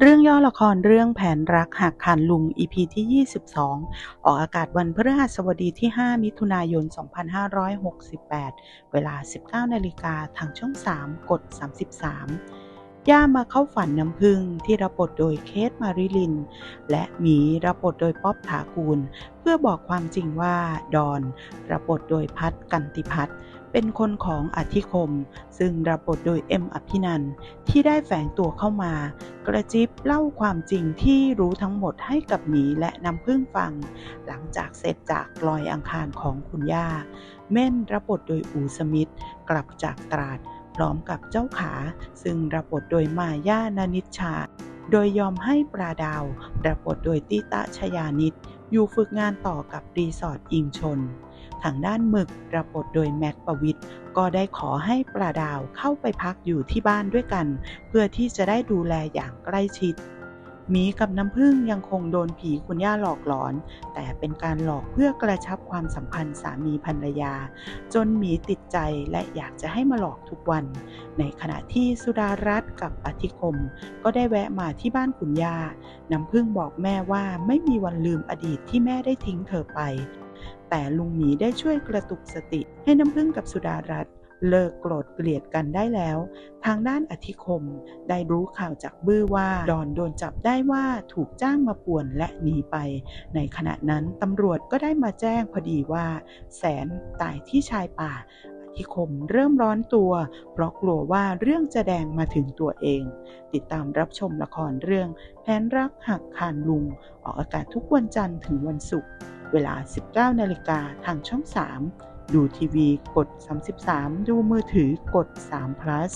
เรื่องย่อละครเรื่องแผนรักหักคานลุง EP ที่ 22 ออกอากาศวันพฤหัสบดีที่ 5 มิถุนายน 2568 เวลา 19นาฬิกาทางช่อง 3 กด 33 ย่ามาเข้าฝันน้ำพึ่งที่รับบทโดยเคทมาริลิน และหมีรับบทโดยป๊อบถากูล เพื่อบอกความจริงว่าดอนรับบทโดยพัฒกันติพัฒน์เป็นคนของอธิคม ซึ่งรับบทโดยเอ็มอภินันท์ที่ได้แฝงตัวเข้ามา กระจิบเล่าความจริงที่รู้ทั้งหมดให้กับหมีและน้ำพึ่งฟัง หลังจากเสร็จจากลอยอังคารของคุณย่า เม่นรับบทโดยอูสมิธกลับจากตราด พร้อมกับเจ้าขา ซึ่งรับบทโดยมาย่านานิชชา โดยยอมให้ปลาดาว รับบทโดยติตะชยานิตอยู่ฝึกงานต่อกับรีสอร์ทอิงชน ทางด้านหมึกรับบทโดยแม็กประวิทย์ก็ได้ขอให้ปลาดาวเข้าไปพักอยู่ที่บ้านด้วยกัน เพื่อที่จะได้ดูแลอย่างใกล้ชิด หมีกับน้ำพึ่งยังคงโดนผีคุณย่าหลอกหลอน แต่เป็นการหลอกเพื่อกระชับความสัมพันธ์สามีภรรยา จนหมีติดใจและอยากจะให้มาหลอกทุกวัน ในขณะที่สุดารัตน์กับอธิคม ก็ได้แวะมาที่บ้านคุณย่า น้ำพึ่งบอกแม่ว่าไม่มีวันลืมอดีตที่แม่ได้ทิ้งเธอไป แต่ลุงหมีได้ช่วยกระตุกสติให้น้ำพึ่งกับสุดารัตน์ เลิกโกรธเกลียดกันได้แล้ว ทางด้านอธิคมได้รู้ข่าวจากบื้อว่า ดอนโดนจับได้ว่าถูกจ้างมาป่วนและหนีไป ในขณะนั้นตำรวจก็ได้มาแจ้งพอดีว่า แสนตายที่ชายป่าอธิคมเริ่มร้อนตัว เพราะกลัวว่าเรื่องจะแดงมาถึงตัวเอง ติดตามรับชมละครเรื่องแผนรักหักคานลุง ออกอากาศทุกวันจันทร์ถึงวันศุกร์เวลา 19 นาฬิกาทางช่อง 3 ดูทีวีกด 33 ดูมือถือกด3 plus